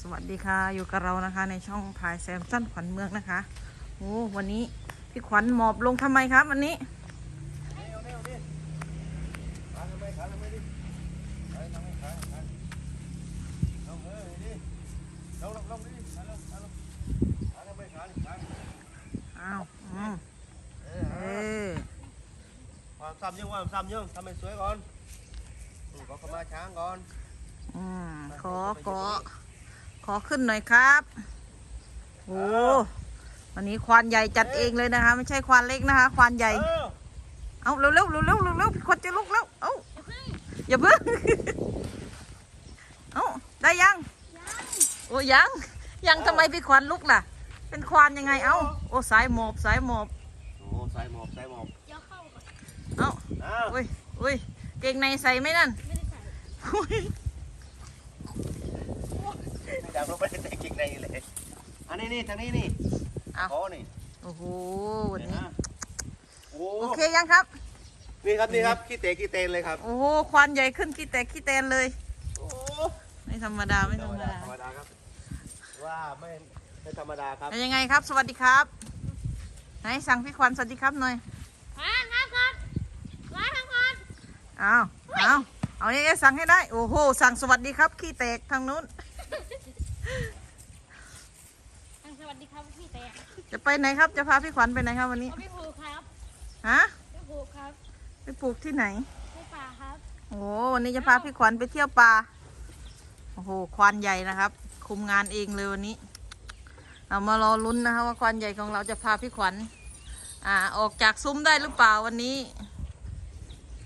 สวัสดีค่ะ อยู่กับเรานะคะ ในช่องพายแซมสั้นขวัญเมืองนะคะ โอ้วันนี้พี่ขวัญหมอบลงทำไมครับ วันนี้อ้าวอืมเออความซ้ำยังความซ้ำยังทำให้สวยก่อนขอขมาช้างก่อน อืมขอขอ ขอขึ้นหน่อยครับโอ้วันนี้ควานใหญ่จัดเองเลยนะคะ ไม่ใช่ควานเล็กนะคะ ควานใหญ่ เออเอาเร็วเร็วเร็วเร็วเร็วเร็วพี่คนจะลุกแล้ว เอาอย่าเพิ่งเอาได้ยัง โอ้ยัง ยังทำไมพี่ขวัญลุกล่ะ เป็นควานยังไง เอาโอ้สายหมอบสายหมอบโอ้ใส่หมอบใส่หมอบเอาอ้าวอุ้ยอุ้ยเกงในใส่ไหมนั่นอุ้ยอ ยากลงไปในกิ่งในเลยอันนี้นี่ทางนี้นี่เอาขอนี่โอ้โหวันนี้โอ้โอเคยังครับ นี่ครับนี่ครับขี้เตะขี้เตนเลยครับโอ้โหควานใหญ่ขึ้นขี้แตกขี้แตนเลย โอ้ไม่ธรรมดาไม่ธธรรรรมมดาดาธรรมดาครับ ว่าไม่ไม่ธรรมดาครับเป็นยังไงครับ สวัสดีครับไหนสั่งพี่ขวัญสวัสดีครับหน่อยมาครับก่อนมาทางก่อนเอาเอาเอาเนี่ยสั่งให้ได้ โอ้โห สั่งสวัสดีครับขี้แตกทางนู้นทาง สวัสดีครับพี่แต่จะไปไหนครับ จะพาพี่ขวัญไปไหนครับวันนี้เอาไปผูกครับฮะไปผูกครับไปปลูกที่ไหนในป่าครับโอ้โหวันนี้จะพาพี่ขวัญไปเที่ยวป่าโอ้โหควานใหญ่นะครับ คุมงานเองเลยวันนี้ เรามารอลุ้นนะครับว่าควานใหญ่ของเราจะพาพี่ขวัญอ่าออกจากซุ้มได้หรือเปล่าวันนี้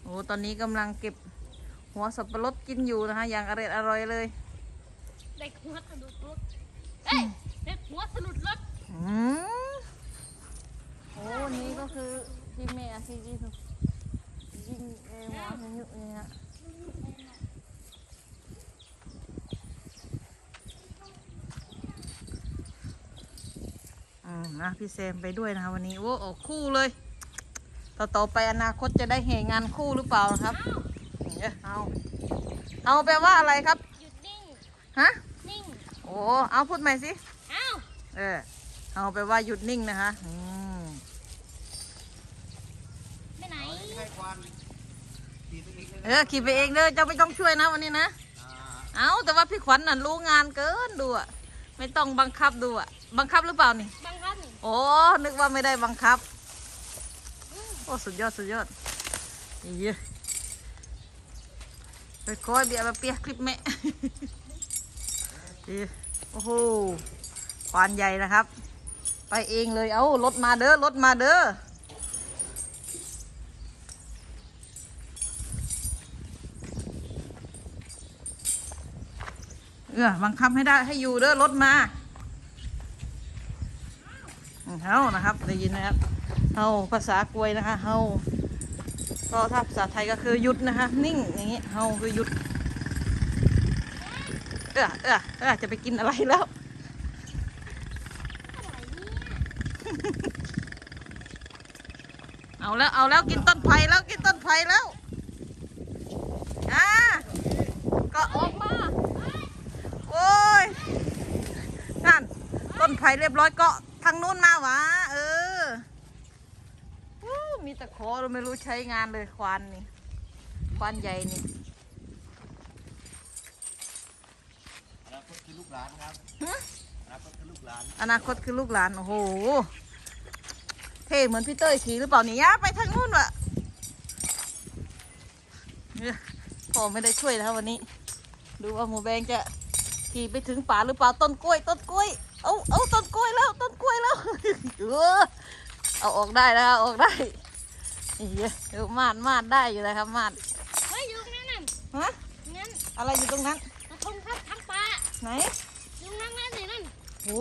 โอ้โหตอนนี้กำลังเก็บหัวสับปะรดกินอยู่นะคะอย่างอร่อยอร่อยเลย เด็กหัวสะดุดรถเอ้ยเด็กหัวสะดุดรถอืมโอ้วันนี้ก็คือที่แม่ที่ยิงยิงเออหัวพายุนี่นะอืมนะพี่แซมไปด้วยนะคะวันนี้โอ้ออกคู่เลย ต่อต่อไปอนาคตจะได้เหงานคู่หรือเปล่านะครับ เอ้ยเอาเอาแปลว่าอะไรครับ หยุดนิ่ง ฮะนิ่งโอ้เอาพูดใหม่สิเอ้าเออเอาไปว่าหยุดนิ่งนะคะอืมไปไหนให้ควันขี่ตัวเองเลยเออขี่ไปเองเด้อเจ้าไม่ต้องช่วยนะวันนี้นะ อ่าเอาแต่ว่าพี่ขวัญน่ะรู้งานเกินดูอะไม่ต้องบังคับดูอะบังคับหรือเปล่านี่ บังคับนี่โอ้ นึกว่าไม่ได้บังคับ โอ้ สุดยอด สุดยอดเยอะไปคอยเบียร์มาเปียกคลิปแม่เอ้ย โอ้โหควานใหญ่นะครับ ไปเองเลย เอารถมาเด้อรถมาเด้อเออบังคับให้ได้ให้อยู่เด้อรถมาเฮานะครับ ได้ยินนะครับเฮาภาษากวยนะคะเฮาก็ถ้าภาษาไทยก็คือหยุดนะคะ นิ่งอย่างงี้เฮาคือหยุด เออเออเออจะไปกินอะไรแล้วอะไรเนี่ยเอาแล้วเอาแล้วกินต้นไผ่แล้วกินต้นไผ่แล้วอ่าก็ออกมาโอ้ยนั่นต้นไผ่เรียบร้อยเกาะทางนู้นมาหวะเอออู้มีตะขอเราไม่รู้ใช้งานเลยควานนี่ควานใหญ่นี่ อนาคตคือลูก หลานครับฮะอนาคตคือลูกหลานอนาคตคือลูกหลาน โอ้โห เท่เหมือนพี่เต้ยขี่หรือเปล่านี่ย่าไปทางนู้นวะเนี่ยพ่อไม่ได้ช่วยนะครับวันนี้ ดูว่าหมูแบงจะขี่ไปถึงป่าหรือเปล่าต้นกล้วย ต้นกล้วย เอาเอาต้นกล้วยแล้ว ต้นกล้วยแล้วเออเอาออกได้แล้วเอาออกได้นี่เดี๋ยวมาดมาดได้อยู่นะครับมาดเฮ้ยอยู่ตรงนั้นน่ะฮะงั้นอะไรอยู่ตรงนั้นกระทงครับทางป่าไหนอยู่ นั่งนั่นสินั่นโอ้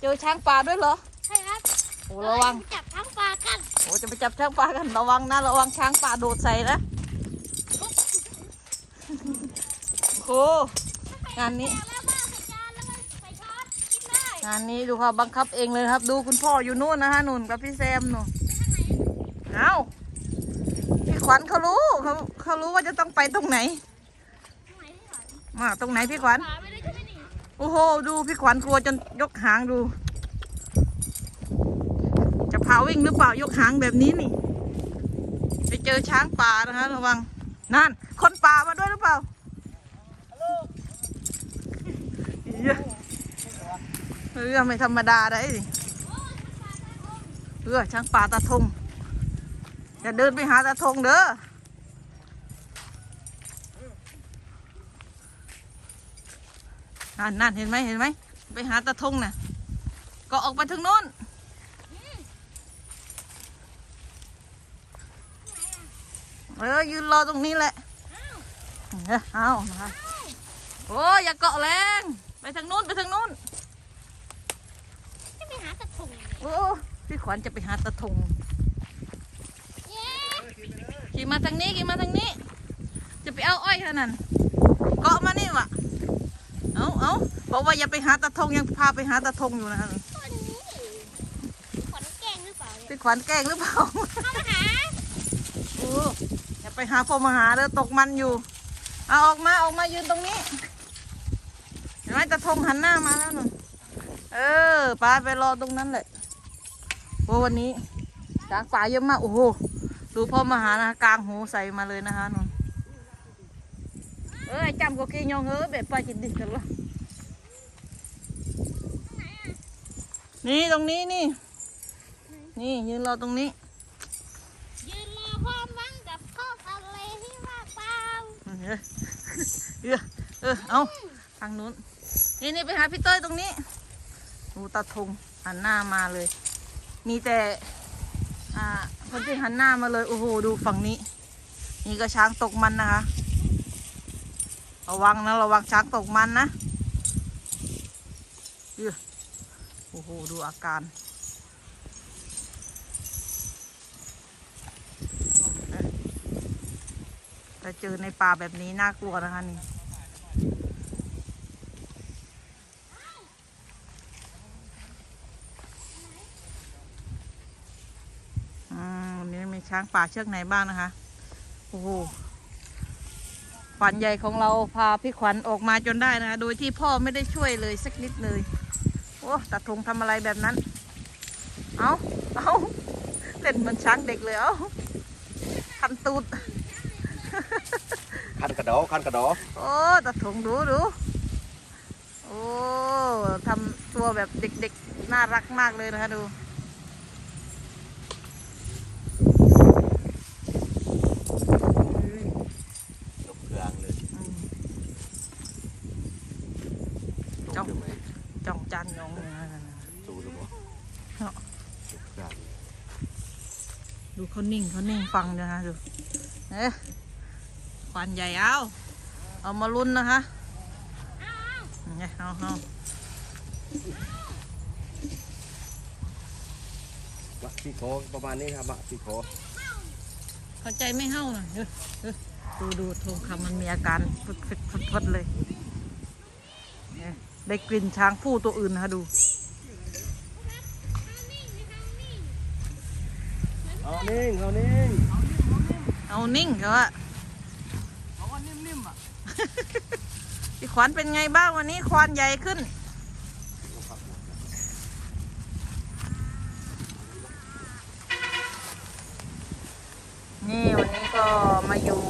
เจอช้างป่าด้วยเหรอใช่ครับโอ้ระวังเอ้ยจับทางป่ากันโอ้จะไปจับช้างป่ากันระวังนะระวังช้างป่าโดดใส่นะโอ้งานนี้ แล้วบ้าใส่จานแล้วก็ใส่ช้อนกินได้งานนี้ดูค่ะบังคับเองเลยนะครับ ดูคุณพ่ออยู่นู่นนะคะนุ่นกับพี่แซมหนูเอาพี่ขวัญเขารู้เขาเขารู้ว่าจะต้องไปตรงไหนทางไหนที่ไหนมาตรงไหนพี่ขวัญป่าไม่ได้ใช่ไหมนี่ โอ้โห ดูพี่ขวัญกลัวจนยกหางดู จะพาวิ่งหรือเปล่ายกหางแบบนี้นี่ ไปเจอช้างป่านะคะระวัง นั่น คนป่ามาด้วยหรือเปล่าเฮ้ยเรือไม่ธรรมดาได้ดิเรือช้างป่าตาทงอย่าเดินไปหาตาทงเด้อ นั่นนั่นเห็นไหมเห็นไหม ไปหาตาทงน่ะ ก็ออกไปทางโน้น เออยืนรอตรงนี้แหละเออเอามาโอ้ยอย่าเกาะแรง ไปทางนู้นไปทางนู้นจะไปหาตะถุงโอ้พี่ขวัญจะไปหาตะทงเย้ขี่มาทางนี้ขี่มาทางนี้ จะไปเอาอ้อยเท่านั้น เกาะมานี่วะ เอาเอาบอกว่าอย่าไปหาตะทงยังพาไปหาตะทงอยู่นะตัวนี้ขวัญแกล้งหรือเปล่าเนี่ยพี่ขวัญแกล้งหรือเปล่าเข้ามาหาโอ้อย่าไปหาพ่อมาหาเด้อตกมันอยู่ เอาออกมาออกมายืนตรงนี้เห็นไหมตะทงหันหน้ามาแล้วหนูเออปลาไปรอตรงนั้นแหละโอ้วันนี้ช้างป่าเยอะมากโอ้โหดูพ่อมาหานะกลางหูใส่มาเลยนะคะหนู เอ้ยจำก็กี้ยองเฮ้แบบปลาจิตดิกันละนี่ตรงนี้นี่ นี่ยืนรอตรงนี้ ยืนรอความหวังกับข้าวทะเลที่ว่าเปล่าเออเออเออเอาทางนู้นนี่นี่ไปหาพี่เต้ยตรงนี้ดูตาทงหันหน้ามาเลย มีแต่ อ่า คนที่หันหน้ามาเลย โอ้โห ดูฝั่งนี้ นี่ก็ช้างตกมันนะคะ ระวังนะ ระวังช้างตกมันนะเออโอ้โห ดูอาการแต่เจอในป่าแบบนี้น่ากลัวนะคะนี่อืมวันนี้มีช้างป่าเชือกไหนบ้างนะคะ โอ้โห ขวัญใหญ่ของเราพาพี่ขวัญออกมาจนได้นะคะโดยที่พ่อไม่ได้ช่วยเลยสักนิดเลย โอ้ตาทงทำอะไรแบบนั้น เอาเอาเล่นเหมือนช้างเด็กเลยเอาคันตูดคันกระดอคันกระดอโอ้ตาทงดูดูโอ้ทำตัวแบบเด็กๆ น่ารักมากเลยนะคะดู ยกเครื่องเลย อืม ยกเครื่องไหม จ้องจันยองเลยนะ สู้หรือเปล่า เนาะ ยกเครื่อง ดูเขานิ่งเขานิ่งฟังนะคะดูเอ๊ะควันใหญ่เอาเอามาลุ้นนะคะเนี่ยเอาเอามะพี่โคประมาณนี้ครับมะพี่โคเข้าใจไม่เข้าน่ะเออเออดูดูทงคำมันมีอาการฟึดฟึดฟึดฟึดเลยเนี่ยได้กลิ่นช้างผู้ตัวอื่นนะคะดู เอานิ่งเอานิ่งเอานิ่งเขาอะเอาว่านิ่มๆอะพี่ขวัญเป็นไงบ้างวันนี้ควานใหญ่ขึ้น นี่วันนี้ก็มาอยู่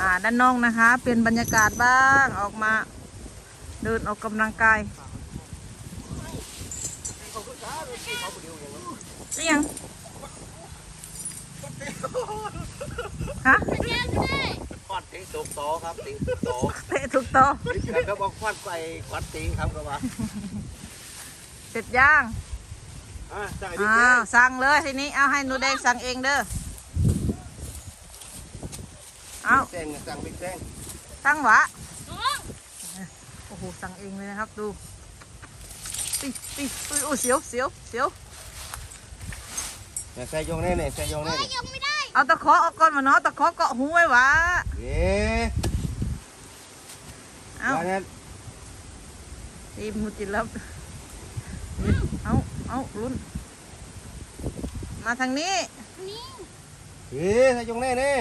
อ่าด้านนอกนะคะ เป็นบรรยากาศบ้างออกมาเดินออกกำลังกายนี่ยังฮะ เย้เลย ควัด ติงตุกโตครับติงตุกโตเตะถูกต่อแล้วก็บอกควัดไปควัดติงครับก็ว่าเสร็จย่างอะสั่งไอ้ดิอ้าเจ้วสั่งเลยทีนี้เอาให้หนูแดงสั่งเองเด้อเอาแซงสั่งบิ๊กแซงสั่งหวะน้องโอ้โหสั่งเองเลยนะครับดูปีปีอุ้ยโอ้เสียวเสียวเสียวเนี่ยแซงยงแน่เนี่ยแซงยงแน่เนี่ย ยังไม่ได้ เอาตะขอเอาก่อนมาเนาะตะขอเกาะหูไว้หวะเอ๊ะเอาว่าเนี่ยตีมุจิลับเอาเอาลุ้น มาทางนี้นี่เอ๊ะแซงยงแน่เนี่ย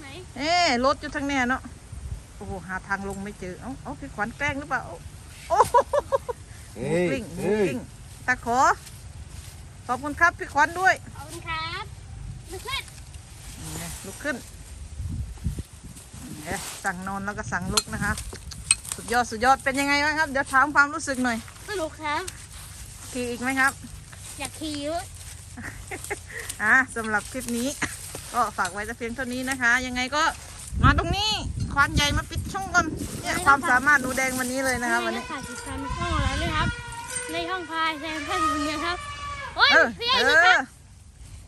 ไหนเอ๊ะรถอยู่ทางแน่เนาะโอ้โหหาทางลงไม่เจอ เอาเอาพี่ขวัญแกล้งหรือเปล่าโอ้โหเฮ้ยกลิ้งหมูเฮ้ยกลิ้งตะขอขอบคุณครับพี่ขวัญด้วยขอบคุณครับ ลุกขึ้นเนี่ยลุกขึ้นเนี่ยสั่งนอนแล้วก็สั่งลุกนะคะ สุดยอดสุดยอดเป็นยังไงบ้างครับ เดี๋ยวถามความรู้สึกหน่อยสนุกครับขี่อีกไหมครับ อยากขี่ด้วยอะสำหรับคลิปนี้ ก็ฝากไว้แต่เพียงเท่านี้นะคะ ยังไงก็มาตรงนี้ควานใหญ่มาปิดช่องก่อนเนี่ยความสามารถหนูแดงวันนี้เลยนะคะวันนี้ฝากติดตามช่องเราด้วยครับ ในช่องพายแซมเพื่อนคุณเนี่ยครับโอ้ยเออพี่เอไอ้ดูครับอ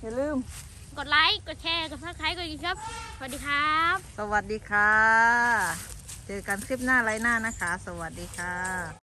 อย่าลืม กดไลค์ กดแชร์ กดซับสไครต์กดติดครับ สวัสดีครับ สวัสดีค่ะ เจอกันคลิปหน้าไลน์หน้านะคะ สวัสดีค่ะ